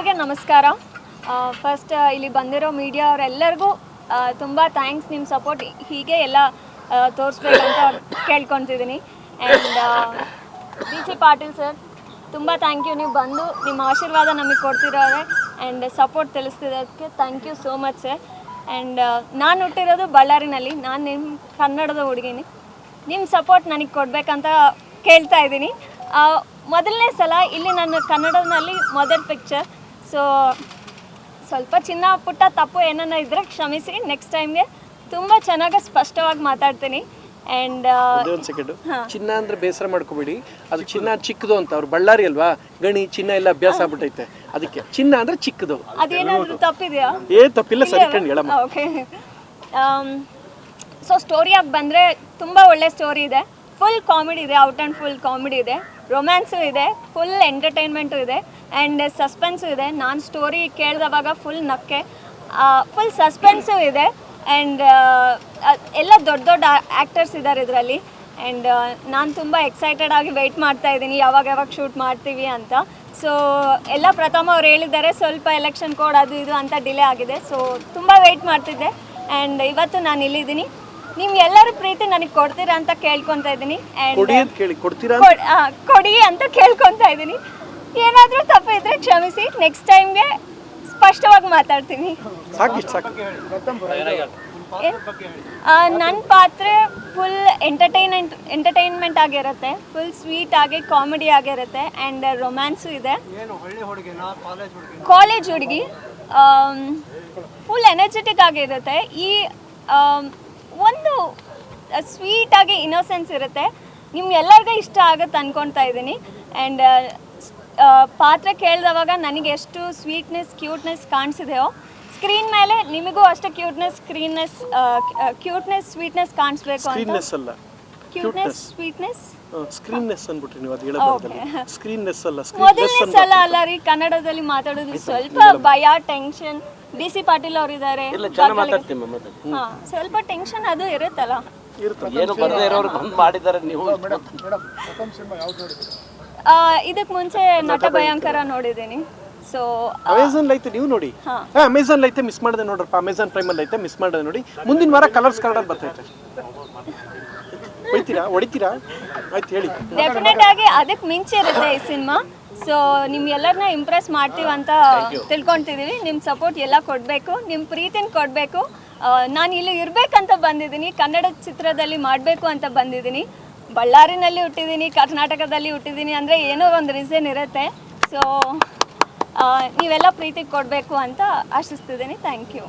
ಎಲ್ರಿಗೆ ನಮಸ್ಕಾರ. ಫಸ್ಟ್ ಇಲ್ಲಿ ಬಂದಿರೋ ಮೀಡಿಯಾ ಅವರೆಲ್ಲರಿಗೂ ತುಂಬ ಥ್ಯಾಂಕ್ಸ್ ನಿಮ್ಮ ಸಪೋರ್ಟ್ ಹೀಗೆ ಎಲ್ಲ ತೋರಿಸ್ಬೇಕಂತ ಕೇಳ್ಕೊತಿದ್ದೀನಿ and D C Patil sir ತುಂಬ ಥ್ಯಾಂಕ್ ಯು ನೀವು ಬಂದು ನಿಮ್ಮ ಆಶೀರ್ವಾದ ನಮಗೆ ಕೊಡ್ತಿರೋರೆ. And support ತಿಳಿಸ್ತಿರೋದಕ್ಕೆ thank you so much sir and ನಾನು ಹುಟ್ಟಿರೋದು ಬಳ್ಳಾರಿನಲ್ಲಿ. ನಾನು ನಿಮ್ಮ ಕನ್ನಡದ ಹುಡುಗಿನಿ. ನಿಮ್ಮ ಸಪೋರ್ಟ್ ನನಗೆ ಕೊಡಬೇಕಂತ ಕೇಳ್ತಾ ಇದ್ದೀನಿ ಮೊದಲನೇ ಸಲ ಇಲ್ಲಿ ನನ್ನ ಕನ್ನಡದಲ್ಲಿ ಮೊದಲ ಪಿಕ್ಚರ್ ಸೊ ಸ್ವಲ್ಪ ಚಿನ್ನ ಪುಟ್ಟ ತಪ್ಪು ಏನನ್ನ ಇದ್ರೆ ಕ್ಷಮಿಸಿ ನೆಕ್ಸ್ಟ್ ಟೈಮ್ಗೆ ತುಂಬ ಚೆನ್ನಾಗಿ ಸ್ಪಷ್ಟವಾಗಿ ಮಾತಾಡ್ತೀನಿ. ಆ್ಯಂಡ್ ಒಂದೇ ಒಂದು ಸೆಕೆಂಡ್ ಚಿನ್ನ ಅಂದ್ರೆ ಬೇಸರ ಮಾಡ್ಕೋಬೇಡಿ. ಅದು ಚಿನ್ನ ಚಿಕ್ಕದು ಅಂತ ಅವ್ರು ಬಳ್ಳಾರಿ ಅಲ್ವಾ? ಗಣಿ ಚಿನ್ನ ಎಲ್ಲ ಅಭ್ಯಾಸ ಆಗ್ಬಿಟ್ಟೈತೆ. ಅದಕ್ಕೆ ಚಿನ್ನ ಅಂದ್ರೆ ಚಿಕ್ಕದು. ಅದೇನಾದರೂ ತಪ್ಪಿದೆಯಾ? ಏ ತಪ್ಪಿಲ್ಲ ಸರಿ ಕಣ್ ಹೇಳಮ್ಮ. ಓಕೆ. ಸೊ ಸ್ಟೋರಿಯಾಗಿ ಬಂದರೆ ತುಂಬ ಒಳ್ಳೆ ಸ್ಟೋರಿ ಇದೆ. ಫುಲ್ ಕಾಮಿಡಿ ಇದೆ ಔಟ್ ಆ್ಯಂಡ್ ಫುಲ್ ಕಾಮಿಡಿ ಇದೆ. ರೊಮ್ಯಾನ್ಸು ಇದೆ ಫುಲ್ ಎಂಟರ್ಟೈನ್ಮೆಂಟು ಇದೆ. ಆ್ಯಂಡ್ ಸಸ್ಪೆನ್ಸು ಇದೆ. ನಾನು ಸ್ಟೋರಿ ಕೇಳಿದವಾಗ ಫುಲ್ ನಕ್ಕೆ. ಫುಲ್ ಸಸ್ಪೆನ್ಸು ಇದೆ. ಆ್ಯಂಡ್ ಎಲ್ಲ ದೊಡ್ಡ ದೊಡ್ಡ ಆ್ಯಕ್ಟರ್ಸ್ ಇದ್ದಾರೆ ಇದರಲ್ಲಿ. ಆ್ಯಂಡ್ ನಾನು ತುಂಬ ಎಕ್ಸೈಟೆಡ್ ಆಗಿ ವೆಯ್ಟ್ ಮಾಡ್ತಾ ಇದ್ದೀನಿ. ಯಾವಾಗ ಯಾವಾಗ ಶೂಟ್ ಮಾಡ್ತೀವಿ ಅಂತ. ಸೊ ಎಲ್ಲ ಪ್ರಥಮ ಅವ್ರು ಹೇಳಿದ್ದಾರೆ ಸ್ವಲ್ಪ ಎಲೆಕ್ಷನ್ ಕೋಡ್ ಅದು ಇದು ಅಂತ ಡಿಲೇ ಆಗಿದೆ. ಸೊ ತುಂಬ ವೆಯ್ಟ್ ಮಾಡ್ತಿದ್ದೆ. ಆ್ಯಂಡ್ ಇವತ್ತು ನಾನು ಇಲ್ಲಿದ್ದೀನಿ. ನಿಮ್ ಎಲ್ಲರೂ ಪ್ರೀತಿ ನನಗೆ ಕೊಡ್ತೀರಾ ಅಂತ ಕೇಳ್ಕೊತಾ ಇದ್ದೀನಿ. ಕೊಡಿ ಅಂತ ಕೇಳ್ಕೊತಾ ಇದ್ದೀನಿ. ಏನಾದರೂ ತಪ್ಪಿದ್ರೆ ಕ್ಷಮಿಸಿ ನೆಕ್ಸ್ಟ್ ಟೈಮ್ಗೆ ಸ್ಪಷ್ಟವಾಗಿ ಮಾತಾಡ್ತೀನಿ. ನನ್ನ ಪಾತ್ರ ಫುಲ್ ಎಂಟರ್ಟೈನ್ಮೆಂಟ್ ಎಂಟರ್ಟೈನ್ಮೆಂಟ್ ಆಗಿರುತ್ತೆ ಫುಲ್ ಸ್ವೀಟ್ ಆಗಿ ಕಾಮಿಡಿ ಆಗಿರುತ್ತೆ ಆ್ಯಂಡ್ ರೊಮ್ಯಾನ್ಸು ಇದೆ. ಕಾಲೇಜ್ ಹುಡುಗಿ ಫುಲ್ ಎನರ್ಜೆಟಿಕ್ ಆಗಿರುತ್ತೆ. ಈ ಒಂದು ಸ್ವೀಟಾಗಿ ಆಗಿ ಇನ್ನೋಸೆನ್ಸ್ ಇರುತ್ತೆ. ನಿಮ್ಗೆಲ್ಲರಿಗೂ ಇಷ್ಟ ಆಗುತ್ತೆ ಅನ್ಕೊತಾ ಇದ್ದೀನಿ. ಆ್ಯಂಡ್ ಪಾತ್ರ ಕೇಳಿದವಾಗ ನನಗೆ ಎಷ್ಟು ಸ್ವೀಟ್ನೆಸ್ ಕ್ಯೂಟ್ನೆಸ್ ಕಾಣಿಸಿದೆಯೋ ಸ್ಕ್ರೀನ್ ಮೇಲೆ ನಿಮಗೂ ಅಷ್ಟೇ ಕ್ಯೂಟ್ನೆಸ್ ಸ್ಕ್ರೀನ್ನೆಸ್ ಕ್ಯೂಟ್ನೆಸ್ ಸ್ವೀಟ್ನೆಸ್ ಕಾಣಿಸ್ಬೇಕು ಅಂತ. ಸ್ಕ್ರೀನ್ನೆಸ್ ಅಲ್ಲ. ಕ್ಯೂಟ್ನೆಸ್ ಸ್ವೀಟ್ನೆಸ್ ಸ್ಕ್ರೀನ್ನೆಸ್ ಅಂದ್ಬಿಟ್ರಿ ನೀವು ಅದು ಹೇಳೋದ್ರಲ್ಲಿ ಸ್ಕ್ರೀನ್ನೆಸ್ ಅಲ್ಲ ಮೊದಲನೇ ಸ್ಕ್ರೀನ್ನೆಸ್ ಸಲ ಅಲ್ಲ ರೀ ಕನ್ನಡದಲ್ಲಿ ಮಾತಾಡೋದು ಸ್ವಲ್ಪ ಭಯ ಟೆನ್ಷನ್ ಡಿ ಸಿ ಪಾಟೀಲ್ ಮಾತಾಡ್ತೀನಿ ಹಾ ಸ್ವಲ್ಪ ಟೆನ್ಷನ್ ಅದು ಇರುತ್ತಲ್ಲ. ಏನು ಬರದೇ ಇರೋರು ಬಂದ್ ಮಾಡಿದ್ದಾರೆ ನೀವು. ಆ, ಇದಕ್ ಮುಂಚೆ ನಟ ಭಯಂಕರ ನೋಡಿದ್ದೀನಿ ಸೊ ಅಮೆಝಾನ್ ಲೈಟ್ ನೀವು ನೋಡಿ. ಅಮೆಝಾನ್ ಐತೆ ಮಿಸ್ ಮಾಡಿದೆ ನೋಡ್ರಪ್ಪ. ಅಮೆಝಾನ್ ಪ್ರೈಮಲ್ಲಿ ಐತೆ ಮಿಸ್ ಮಾಡಿದೆ ನೋಡಿ. ಮುಂದಿನ ವಾರ ಕಲರ್ಸ್ ಕನ್ನಡ ಬರ್ತೈತೆ. ಹೊಡಿತೀರಾ ಹೊಡಿತೀರಾ? ಆಯ್ತು ಹೇಳಿ. ಡೆಫಿನೆಟ್ ಆಗಿ ಅದಕ್ಕೆ ಮಿಂಚೆ ಇರುತ್ತೆ ಈ ಸಿನಿಮಾ. ಸೊ ನಿಮ್ಗೆಲ್ಲರನ್ನ ಇಂಪ್ರೆಸ್ ಮಾಡ್ತೀವಿ ಅಂತ ನಿಮ್ ನಿಮ್ಮ ಸಪೋರ್ಟ್ ಎಲ್ಲ ಕೊಡಬೇಕು. ನಿಮ್ಮ ಪ್ರೀತಿನ ಕೊಡಬೇಕು. ನಾನು ಇಲ್ಲಿ ಇರ್ಬೇಕಂತ ಬಂದಿದ್ದೀನಿ. ಕನ್ನಡ ಚಿತ್ರದಲ್ಲಿ ಮಾಡಬೇಕು ಅಂತ ಬಂದಿದ್ದೀನಿ. ಬಳ್ಳಾರಿನಲ್ಲಿ ಹುಟ್ಟಿದ್ದೀನಿ, ಕರ್ನಾಟಕದಲ್ಲಿ ಹುಟ್ಟಿದ್ದೀನಿ ಅಂದರೆ ಏನೋ ಒಂದು ರೀಸನ್ ಇರುತ್ತೆ. ಸೊ ನೀವೆಲ್ಲ ಪ್ರೀತಿ ಕೊಡಬೇಕು ಅಂತ ಆಶಿಸ್ತಿದ್ದೀನಿ. Thank you